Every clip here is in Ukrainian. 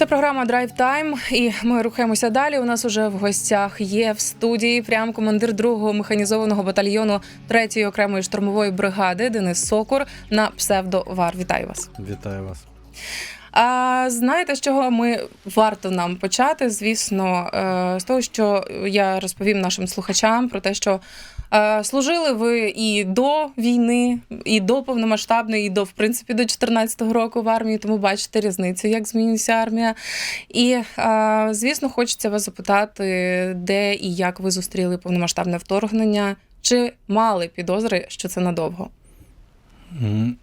Це програма Драйв Тайм, і ми рухаємося далі. У нас уже в гостях є в студії прям командир другого механізованого батальйону 3-ї окремої штурмової бригади Денис Сокур на псевдо Вар. Вітаю вас. Вітаю вас. А знаєте, з чого ми варто нам почати? Звісно, е, з того, що я розповім нашим слухачам про те, що служили ви і до війни, і до повномасштабної, і до в принципі до 14-го року в армії, тому бачите різницю, як змінюється армія. І е, звісно, хочеться вас запитати, де і як ви зустріли повномасштабне вторгнення, чи мали підозри, що це надовго? М,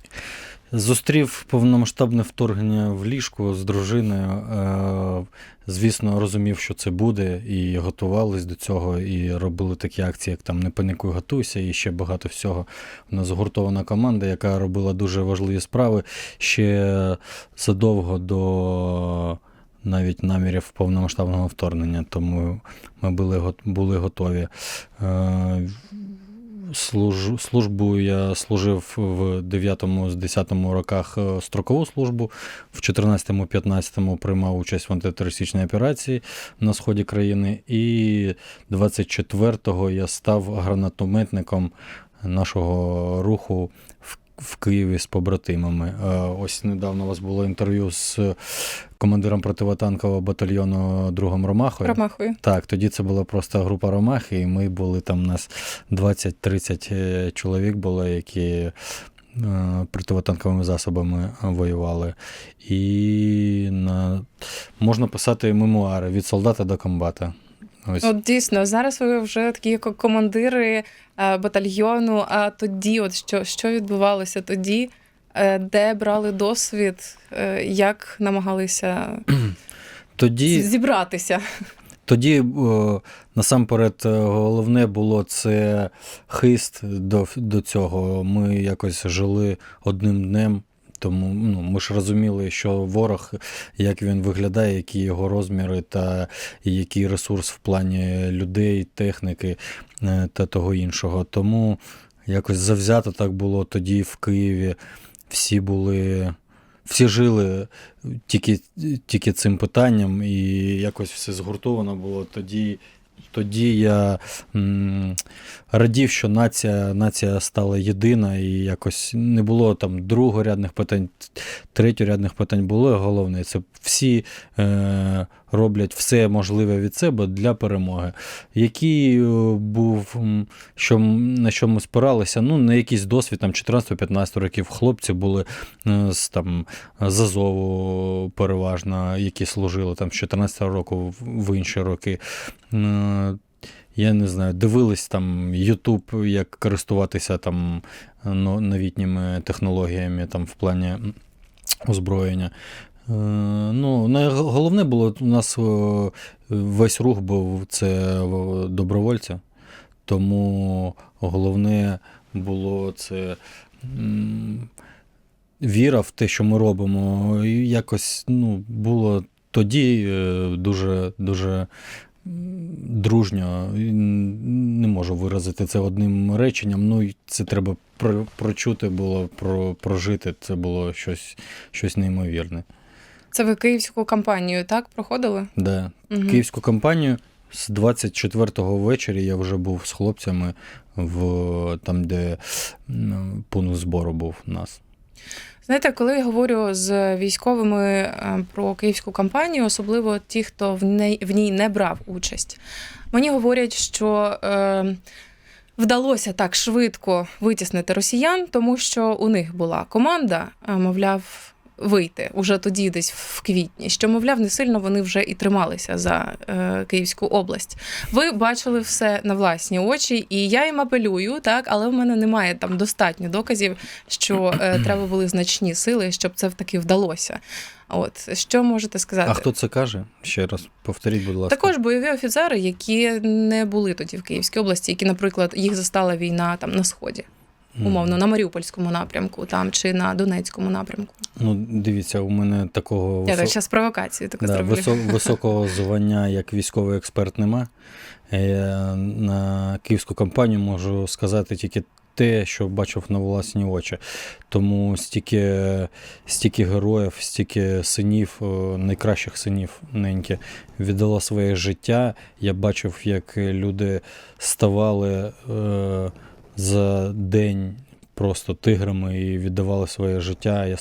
Зустрів повномасштабне вторгнення в ліжку з дружиною. Е, Звісно, розумів, що це буде, і готувались до цього, і робили такі акції, як там Не панікуй, готуйся, і ще багато всього. У нас згуртована команда, яка робила дуже важливі справи ще задовго до навіть намірів повномасштабного вторгнення, тому ми були, були готові. Служу, службу я служив в 9 з 10 роках е, строкову службу, в 14-15 приймав участь в антитерористичній операції на сході країни, і 24-го я став гранатометником нашого руху в, в Києві з побратимами. Е, Ось недавно у вас було інтерв'ю з командиром противотанкового батальйону другом Ромахою. Ромахою. Так, тоді це була просто група Ромахи, і ми були там, у нас 20-30 е, чоловік було, які е, противотанковими засобами воювали. І на... можна писати мемуари від солдата до комбата. Ось. От дійсно, зараз ви вже такі як командири е, батальйону. А тоді, от що, що відбувалося тоді, Е, де брали досвід, Е, як намагалися Тоді, зібратися? тоді насамперед головне було це хист до, до цього. Ми якось жили одним днем. Тому ну, ми ж розуміли, що ворог, як він виглядає, які його розміри та який ресурс в плані людей, техніки е, та того іншого. Тому якось завзято так було тоді в Києві. Всі були, всі жили тільки, тільки цим питанням, і якось все згуртовано було. Тоді, тоді я м, радів, що нація, нація стала єдина, і якось не було там другорядних питань, третьорядних питань було. Головне, це всі е, роблять все можливе від себе для перемоги. Який е, був, що, на що ми спиралися, ну, на якийсь досвід там 14-15 років хлопці були е, з там з Азову переважно, які служили там з 14 року в- інші роки. Е, Я не знаю, дивились там YouTube, як користуватися там новітніми технологіями там в плані озброєння. Е, Ну, найголовне було у нас е, весь рух був це е, добровольці, тому головне було це віра в те, що ми робимо. Якось ну, було тоді е, дуже, дуже дружньо. Не можу виразити це одним реченням. Ну, і це треба про- прочути було, про, прожити. Це було щось, щось неймовірне. Це ви київську кампанію так проходили? Да. Мгм. Київську кампанію з 24-го ввечері я вже був з хлопцями в там, де м, пункт збору був у нас. Знаєте, коли я говорю з військовими е, про київську кампанію, особливо ті, хто в ній, в ній не брав участь, мені говорять, що е, вдалося так швидко витіснити росіян, тому що у них була команда, е, мовляв. Вийти уже тоді, десь в квітні, що мовляв, не сильно вони вже і трималися за е, Київську область. Ви бачили все на власні очі, і я їм апелюю, так, але в мене немає там достатньо доказів, що е, треба були значні сили, щоб це таки вдалося. От що можете сказати? А хто це каже? Ще раз повторіть, будь ласка. Також бойові офіцери, які не були тоді в Київській області, які, наприклад, їх застала війна там на сході. Умовно, на Маріупольському напрямку, там чи на Донецькому напрямку. Ну, дивіться, у мене такого Я так висо- зараз провокацію таку да, зроблю. висо- високого звання як військовий експерт нема. Е, На київську кампанію можу сказати тільки те, що бачив на власні очі. Тому стільки, стільки героїв, стільки синів, е, найкращих синів неньки віддало своє життя. Я бачив, як люди ставали е, за день просто тиграми і віддавали своє життя, і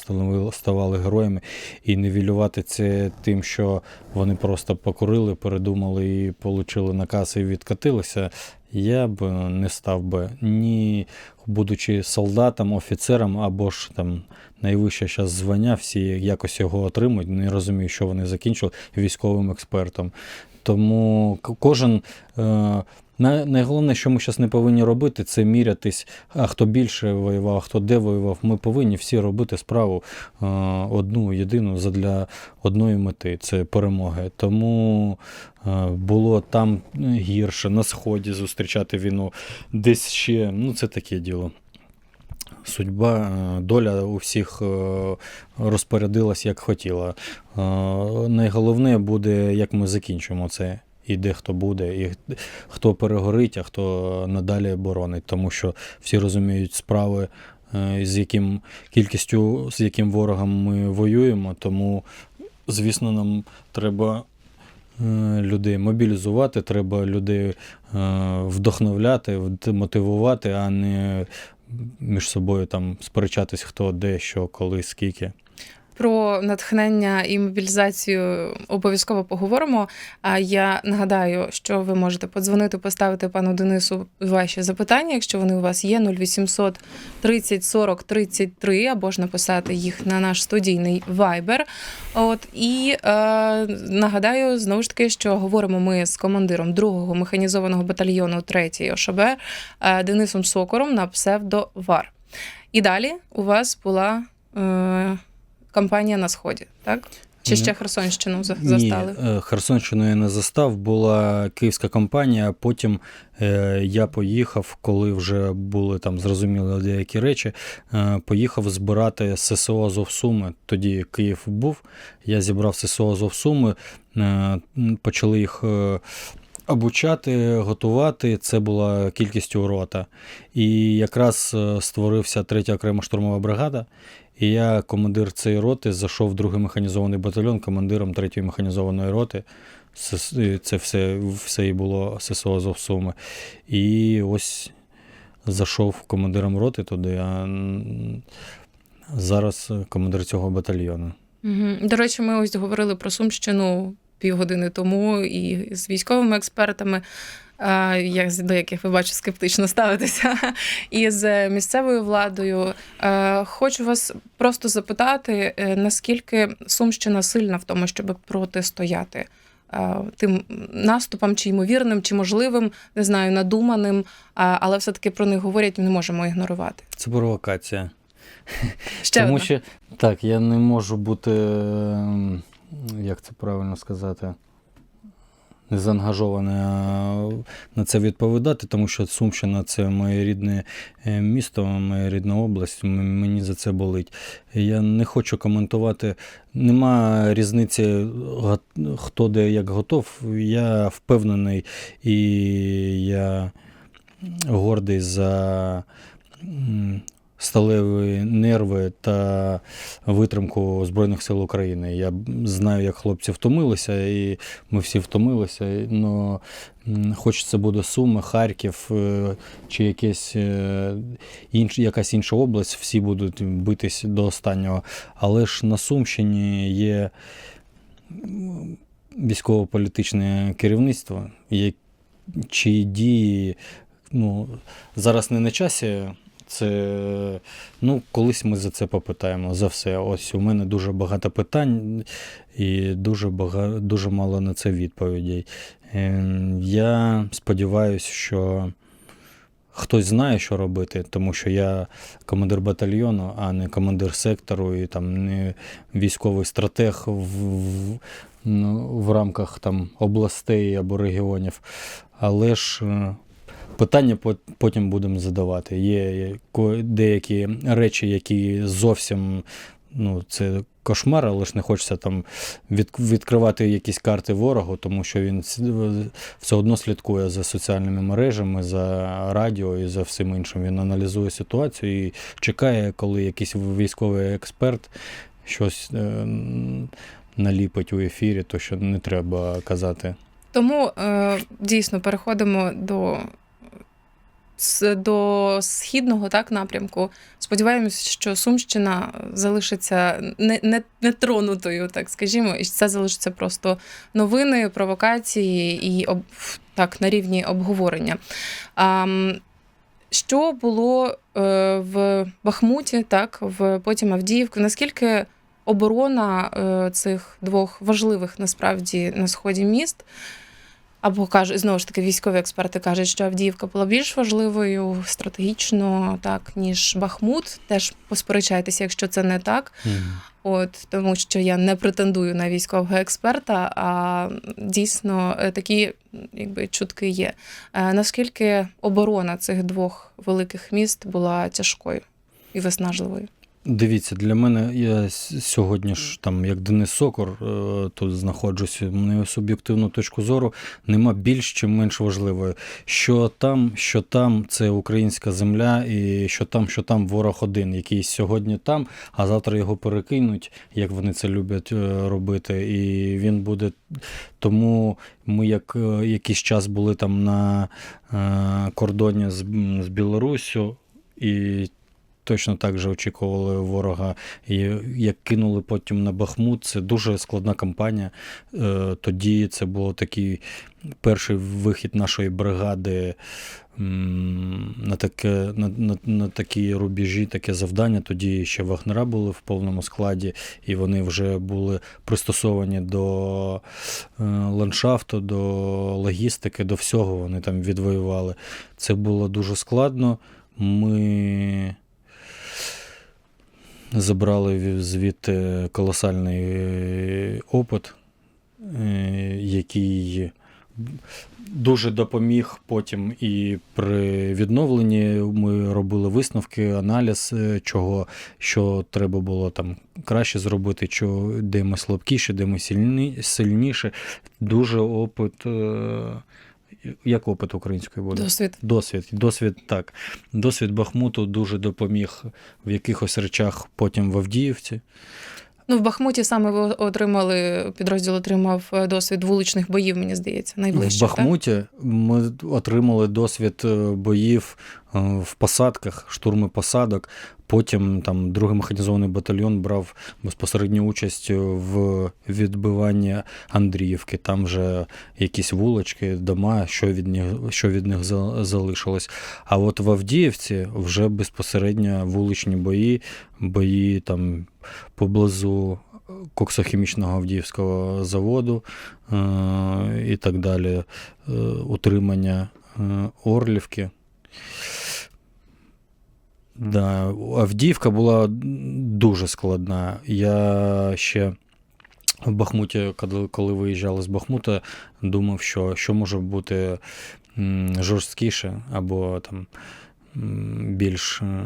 ставали героями. І нівелювати це тим, що вони просто покурили, передумали і отримали наказ і відкатилися. Я б не став би ні будучи солдатом, офіцером або ж там найвище зараз звання, всі якось його отримують. Не розумію, що вони закінчили військовим експертом. Тому кожен. Е, най- найголовніше, що ми зараз не повинні робити, це мірятись, а хто більше воював, хто де воював. Ми повинні всі робити справу е, одну єдину задля одної мети це перемоги. Тому е, було там гірше, на сході зустрічати війну, десь ще, ну це таке діло. Судьба, е, доля у всіх е, розпорядилась як хотіла. Е, Найголовне буде, як ми закінчимо це. І де хто буде, і хто перегорить, а хто надалі боронить. Тому що всі розуміють справи, е, з яким кількістю, з яким ворогом ми воюємо. Тому, звісно, нам треба е, людей мобілізувати, треба людей е, вдохновляти, мотивувати, а не між собою там сперечатись, хто де, що, коли, скільки. Про натхнення і мобілізацію обов'язково поговоримо. А я нагадаю, що ви можете подзвонити, поставити пану Денису ваші запитання, якщо вони у вас є 0800 30 40 33, або ж написати їх на наш студійний Viber. От і е, нагадаю знову ж таки, що говоримо ми з командиром 2-го механізованого батальйону 3-ї ОШБ е, Денисом Сокором на псевдо ВАР. І далі у вас була. Е, кампанія на сході, так? Чи ще Херсонщину застали? Ні, е, Херсонщину я не застав, була київська компанія, потім е, я поїхав, коли вже були там зрозуміли деякі речі, е, поїхав збирати ССО Азов Суми. Тоді Київ був, я зібрав ССО Азов Суми, е, почали їх. Обучати, готувати це була кількістю рота. І якраз створився третя окрема штурмова бригада. І я, командир цієї роти, зайшов в другий механізований батальйон командиром третьої механізованої роти. Це все, все і було ССО Азов Суми. І ось зайшов командиром роти туди, а зараз командир цього батальйону. До речі, ми ось говорили про Сумщину півгодини тому і з військовими експертами. Як до яких ви бачу скептично ставитеся, і з місцевою владою. Е, Хочу вас просто запитати, е, наскільки Сумщина сильна в тому, щоб протистояти е, тим наступам, чи ймовірним, чи можливим, не знаю, надуманим, але все-таки про них говорять, ми не можемо ігнорувати. Це провокація. Ще Тому одна. що так, я не можу бути, ем, як це правильно сказати, не заангажована на це відповідати, тому що Сумщина це моє рідне е, місто, моя рідна область. Мені за це болить. Я не хочу коментувати. Нема різниці, хто де як готов. Я впевнений і я гордий за. Сталеві нерви та витримку Збройних сил України. Я знаю, як хлопці втомилися, і ми всі втомилися. але хоч це буде Суми, Харків е, чи якесь, е, інш, якась інша область, всі будуть битись до останнього. Але ж на Сумщині є військово-політичне керівництво, чиї дії ну, зараз не на часі. Це ну, колись ми за це попитаємо за все. Ось у мене дуже багато питань і дуже багато, дуже мало на це відповідей. Ем, Я сподіваюся, що хтось знає, що робити, тому що я командир батальйону, а не командир сектору, і там не військовий стратег в, в, ну, в рамках там областей або регіонів. Але ж е, питання по- потім будемо задавати. Є деякі речі, які зовсім ну, це кошмар, але ж не хочеться там від, відкривати якісь карти ворогу, тому що він все одно слідкує за соціальними мережами, за радіо і за всім іншим. Він аналізує ситуацію і чекає, коли якийсь військовий експерт щось е, наліпить у ефірі, то що не треба казати. Тому е, дійсно переходимо до, до східного так, напрямку. Сподіваємось, що Сумщина залишиться не, не, нетронутою, так скажімо, і це залишиться просто новини, провокації і об, так, на рівні обговорення. А, що було е, в Бахмуті, так, в потім Авдіївку? Наскільки оборона е, цих двох важливих насправді на сході міст? Або кажуть, знову ж таки, військові експерти кажуть, що Авдіївка була більш важливою стратегічно, так, ніж Бахмут. Теж посперечайтеся, якщо це не так. От тому що я не претендую на військового експерта, а дійсно е, такі якби чутки є. Е, Наскільки оборона цих двох великих міст була тяжкою і виснажливою? Дивіться, для мене я сьогодні ж там, як Денис Сокор, е, тут знаходжусь, мою суб'єктивну точку зору нема більш чи менш важливої. Що там, що там, це українська земля, і що там, що там ворог один, який сьогодні там, а завтра його перекинуть, як вони це люблять е, робити. І він буде. Тому ми як е, якийсь час були там на кордоні з Білоруссю, і точно так же очікували ворога. І як кинули потім на Бахмут, це дуже складна кампанія. Е, Тоді це був такий перший вихід нашої бригади на, таке, на, на, на такі рубежі, таке завдання. Тоді ще вагнера були в повному складі, і вони вже були пристосовані до е, ландшафту, до логістики, до всього. Вони там відвоювали. Це було дуже складно. Ми забрали звідти колосальний е, опит, е, який дуже допоміг потім і при відновленні. Ми робили висновки, аналіз, е, чого що треба було там краще зробити, що, де ми слабкіші, де ми сильні, сильніші. Дуже опит. Як опит української буде? Досвід. Досвід, досвід так. Досвід Бахмуту дуже допоміг в якихось речах потім в Авдіївці. Ну, в Бахмуті саме ви отримали, підрозділ отримав е, досвід вуличних боїв, мені здається, найближче. в Бахмуті ми отримали досвід е, боїв в посадках, штурми посадок. Потім там другий механізований батальйон брав безпосередню участь в відбиванні Андріївки. Там вже якісь вулочки, дома, що від них, що від них залишилось. А от в Авдіївці вже безпосередньо вуличні бої, бої там поблизу коксохімічного Авдіївського заводу е, і так далі, е, утримання е, Орлівки. Да, Авдіївка була дуже складна. Я ще в Бахмуті, коли, виїжджали з Бахмута, думав, що, що може бути жорсткіше або там більш е,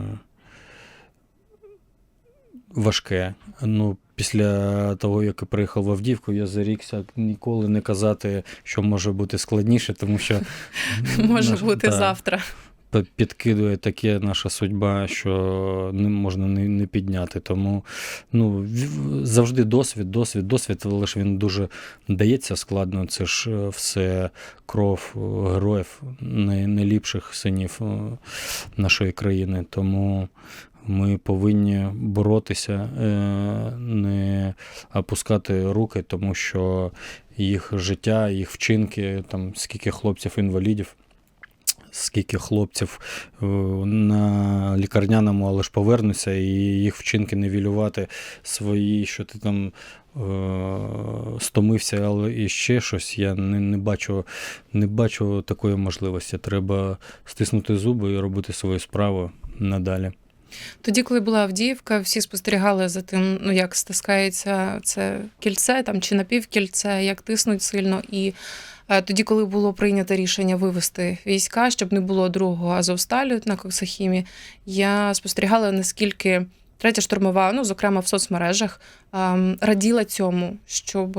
важке. Ну, після того, як я приїхав в Авдіївку, я зарікся ніколи не казати, що може бути складніше, тому що Може бути завтра. Підкидує таке наша судьба, що не можна не, не підняти. Тому ну, завжди досвід, досвід, досвід, але ж він дуже дається складно. Це ж е, все кров е, героїв, най- найліпших синів е, нашої країни. Тому ми повинні боротися, не опускати руки, тому що їх життя, їх вчинки, там скільки хлопців-інвалідів скільки хлопців е, на лікарняному, але ж повернуться, і їх вчинки невілювати свої, що ти там е, стомився, але і ще щось. Я не, не, бачу, не бачу такої можливості. Треба стиснути зуби і робити свою справу надалі. Тоді, коли була Авдіївка, всі спостерігали за тим, ну як стискається це кільце там чи напівкільце, як тиснуть сильно. І тоді, коли було прийнято рішення вивести війська, щоб не було другого Азовсталю на Коксахімі, я спостерігала, наскільки третя штурмова, ну зокрема в соцмережах, ем, раділа цьому, щоб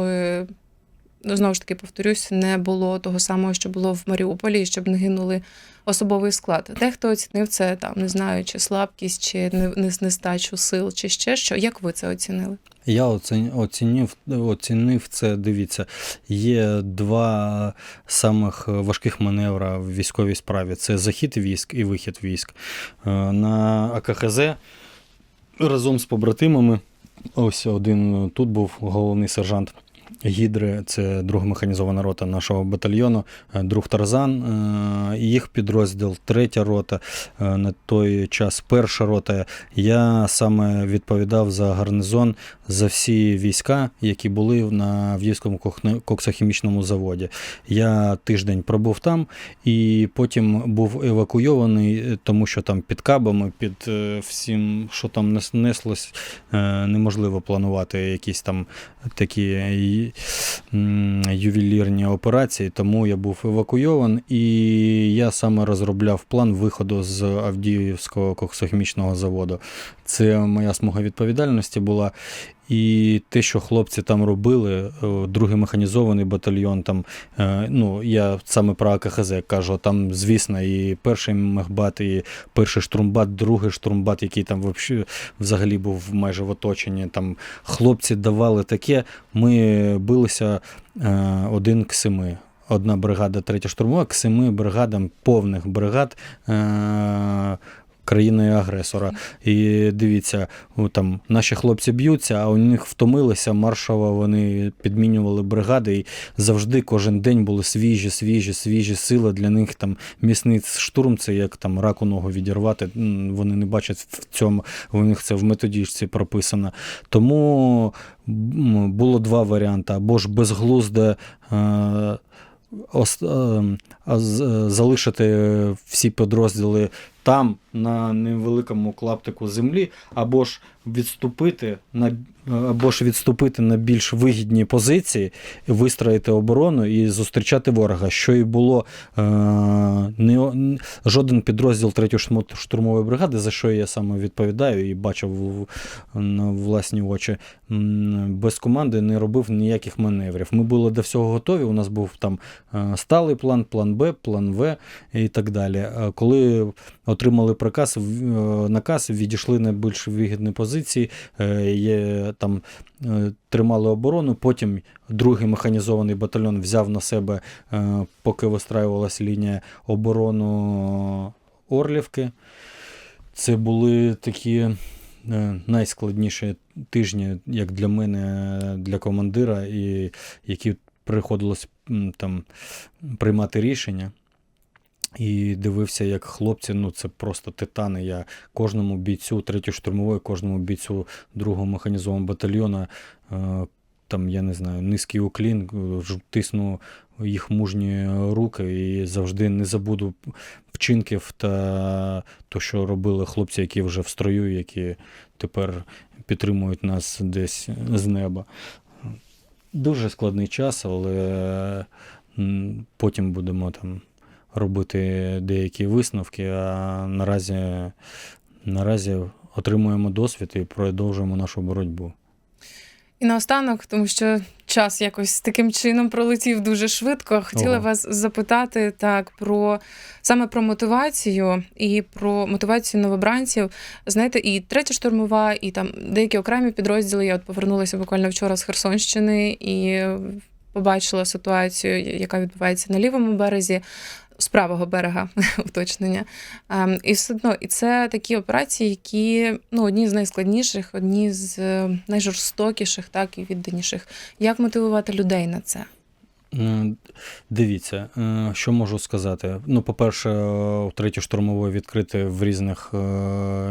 знову ж таки повторюсь, не було того самого, що було в Маріуполі, щоб не гинули особовий склад. Дехто оцінив це там, не знаю, чи слабкість, чи не- не- нестачу сил, чи ще що. Як ви це оцінили? Я оцін- оцінив, оцінив це. Дивіться, є два самих важких маневра в військовій справі: це захід військ і вихід військ. Е, На АКХЗ разом з побратимами. Ось один тут був головний сержант. Гідри, це друга механізована рота нашого батальйону, е, друг Тарзан, е, їх підрозділ, третя рота, е, на той час перша рота. Я саме відповідав за гарнизон за всі війська, які були на Авдіївському коксохімічному заводі. Я тиждень пробув там і потім був евакуйований, тому що там під кабами, під всім, що там нес- неслось, неможливо планувати якісь там такі ювелірні операції, тому я був евакуйований і я саме розробляв план виходу з Авдіївського коксохімічного заводу. Це моя смуга відповідальності була. І те, що хлопці там робили, е, другий механізований батальйон, там, е, ну, я саме про АКХЗ кажу, там, звісно, і перший мехбат, і перший штурмбат, другий штурмбат, який там взагалі був майже в оточенні. Там хлопці давали таке, ми билися е, один к семи. Одна бригада, третя штурмова, к семи бригадам повних бригад. Е, країни-агресора. І дивіться, там наші хлопці б'ються, а у них втомилися маршово, вони підмінювали бригади, і завжди кожен день були свіжі, свіжі, свіжі сили. Для них там місний штурм це як там раку ногу відірвати. Вони не бачать в цьому, у них це в методичці прописано. Тому було два варіанти: або ж безглузде. Е- е, е, залишити всі підрозділи там, на невеликому клаптику землі, або ж відступити на або ж відступити на більш вигідні позиції, вистроїти оборону і зустрічати ворога. Що і було е, не, жоден підрозділ 3-ї штурмової бригади, за що я саме відповідаю і бачив на власні очі, без команди не робив ніяких маневрів. Ми були до всього готові. У нас був там е, сталий план, план Б, план В і так далі. Е, Коли отримали приказ, е, наказ, відійшли на більш вигідні позиції, е, є, там е, тримали оборону. Потім другий механізований батальйон взяв на себе, поки вистраювалася лінія оборону Орлівки. Це були такі найскладніші тижні, як для мене, для командира, і які приходилось там приймати рішення. І дивився, як хлопці, ну це просто титани. Я кожному бійцю третьої штурмової, кожному бійцю другого механізованого батальйону, е, там, я не знаю, низький уклін, е, тисну їх мужні руки і завжди не забуду вчинків та то, що робили хлопці, які вже в строю, які тепер підтримують нас десь з неба. Дуже складний час, але потім будемо там робити деякі висновки, а наразі, наразі отримуємо досвід і продовжуємо нашу боротьбу. І наостанок, тому що час якось таким чином пролетів дуже швидко. Хотіла Ого. вас запитати так про саме про мотивацію і про мотивацію новобранців. Знаєте, і третя штурмова, і там деякі окремі підрозділи. Я от повернулася буквально вчора з Херсонщини і побачила ситуацію, яка відбувається на лівому березі. З правого берега уточнення. Ем, і все одно, і це такі операції, які ну, одні з найскладніших, одні з е, найжорстокіших, так і відданіших. Як мотивувати людей на це? Е, Дивіться, е, що можу сказати. Ну, по-перше, е, третє штурмової відкрити в різних е,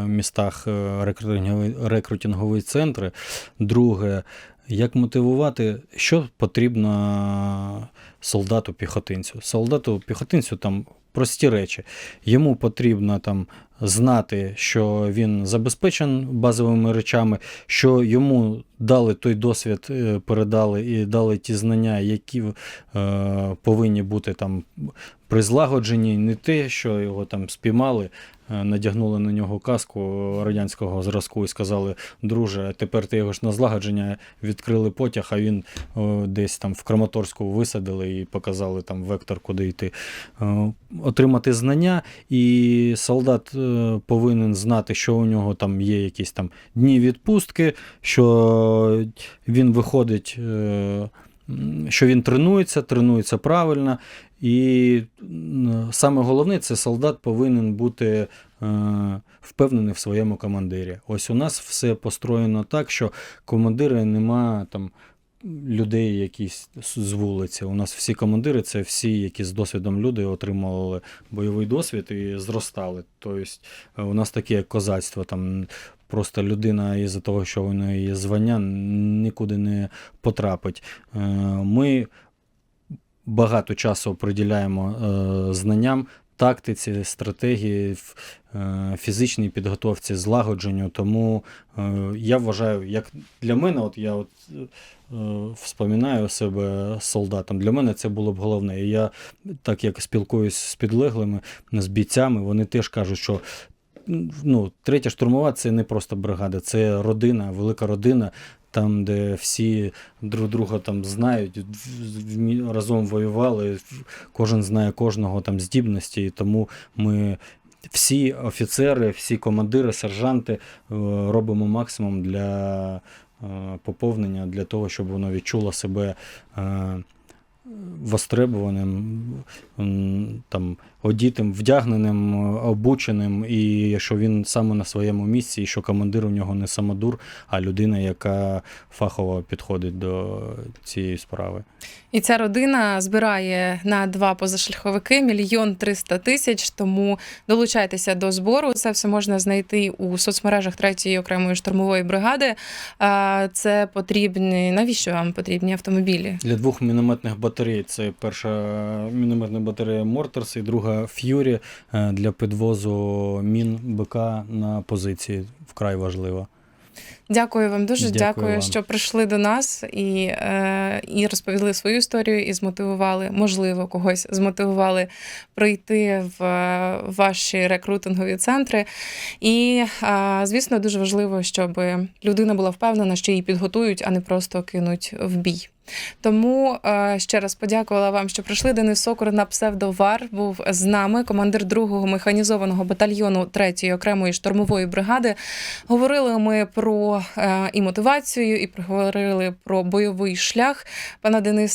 містах е, рекрутингові центри. Друге, як мотивувати, що потрібно солдату-піхотинцю? Солдату-піхотинцю там прості речі. Йому потрібна там знати, що він забезпечен базовими речами, що йому дали той досвід, е, передали і дали ті знання, які е, повинні бути там при злагодженні, не те, що його там спіймали, е, надягнули на нього каску радянського зразку і сказали: друже, тепер ти його ж на злагодження відкрили потяг, а він о, десь там в Краматорську висадили і показали там вектор, куди йти. Е, Отримати знання, і солдат повинен знати, що у нього там є якісь там дні відпустки, що він виходить, е, що він тренується, тренується правильно. І саме головне, це солдат повинен бути е, впевнений в своєму командирі. Ось у нас все построєно так, що командири нема там. Людей якісь з вулиці. У нас всі командири це всі, які з досвідом люди отримували бойовий досвід і зростали. Тобто е, у нас таке козацтво. Там просто людина із-за того, що неї є звання, нікуди не потрапить. Е, Ми багато часу приділяємо е, знанням, тактиці, стратегії, е, фізичній підготовці, злагодженню. Тому е, я вважаю, як для мене, от я от, е, вспоминаю себе солдатом, для мене це було б головне. І я, так як спілкуюсь з підлеглими, з бійцями, вони теж кажуть, що. Ну, третя штурмова це не просто бригада, це родина, велика родина, там, де всі друг друга там знають, разом воювали, кожен знає кожного там здібності, і тому ми всі офіцери, всі командири, сержанти е, робимо максимум для е, поповнення, для того, щоб воно відчуло себе. Востребуваним, там, одітим, вдягненим, обученим, і що він саме на своєму місці, і що командир у нього не самодур, а людина, яка фахово підходить до цієї справи. І ця родина збирає на два позашляховики мільйон триста тисяч. Тому долучайтеся до збору. Це все можна знайти у соцмережах третьої окремої штурмової бригади. Це потрібні. Навіщо вам потрібні автомобілі? Для двох мінометних батарей це перша мінометна батарея Мортерс і друга Ф'юрі е, для підвозу мін БК на позиції. Вкрай важливо. Дякую вам дуже. Дякую Дякую, вам. що прийшли до нас і, е, і розповіли свою історію, і змотивували, можливо, когось змотивували прийти в е, ваші рекрутингові центри. І, е, звісно, дуже важливо, щоб людина була впевнена, що її підготують, а не просто кинуть в бій. Тому е, ще раз подякувала вам, що прийшли. Денис Сокор на псевдовар був з нами, командир другого механізованого батальйону 3-ї окремої штурмової бригади. Говорили ми про е, і мотивацію, і проговорили про бойовий шлях пана Дениса.